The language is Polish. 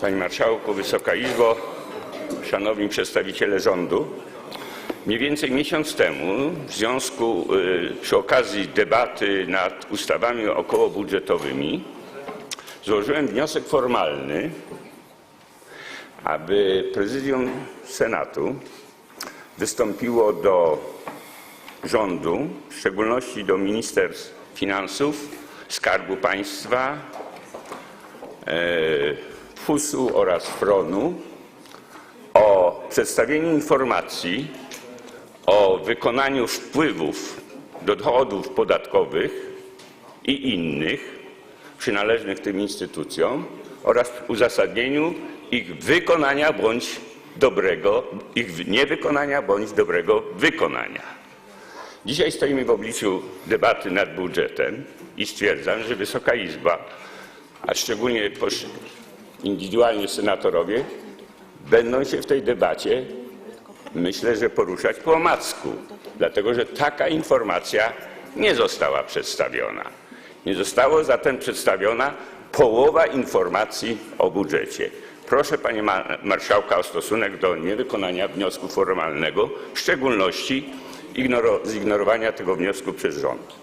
Panie Marszałku, Wysoka Izbo, Szanowni Przedstawiciele Rządu. Mniej więcej miesiąc temu, w związku y, przy okazji debaty nad ustawami okołobudżetowymi, złożyłem wniosek formalny, aby Prezydium Senatu wystąpiło do rządu, w szczególności do Ministerstw Finansów, Skarbu Państwa, FUS-u oraz FRON-u o przedstawieniu informacji o wykonaniu wpływów do dochodów podatkowych i innych przynależnych tym instytucjom oraz uzasadnieniu ich wykonania bądź dobrego, ich niewykonania bądź dobrego wykonania. Dzisiaj stoimy w obliczu debaty nad budżetem i stwierdzam, że Wysoka Izba, a szczególnie indywidualnie senatorowie, będą się w tej debacie, myślę, że poruszać po omacku, dlatego że taka informacja nie została przedstawiona. Nie została zatem przedstawiona połowa informacji o budżecie. Proszę Panie Ma- Marszałka o stosunek do niewykonania wniosku formalnego, w szczególności ignoro- zignorowania tego wniosku przez rząd.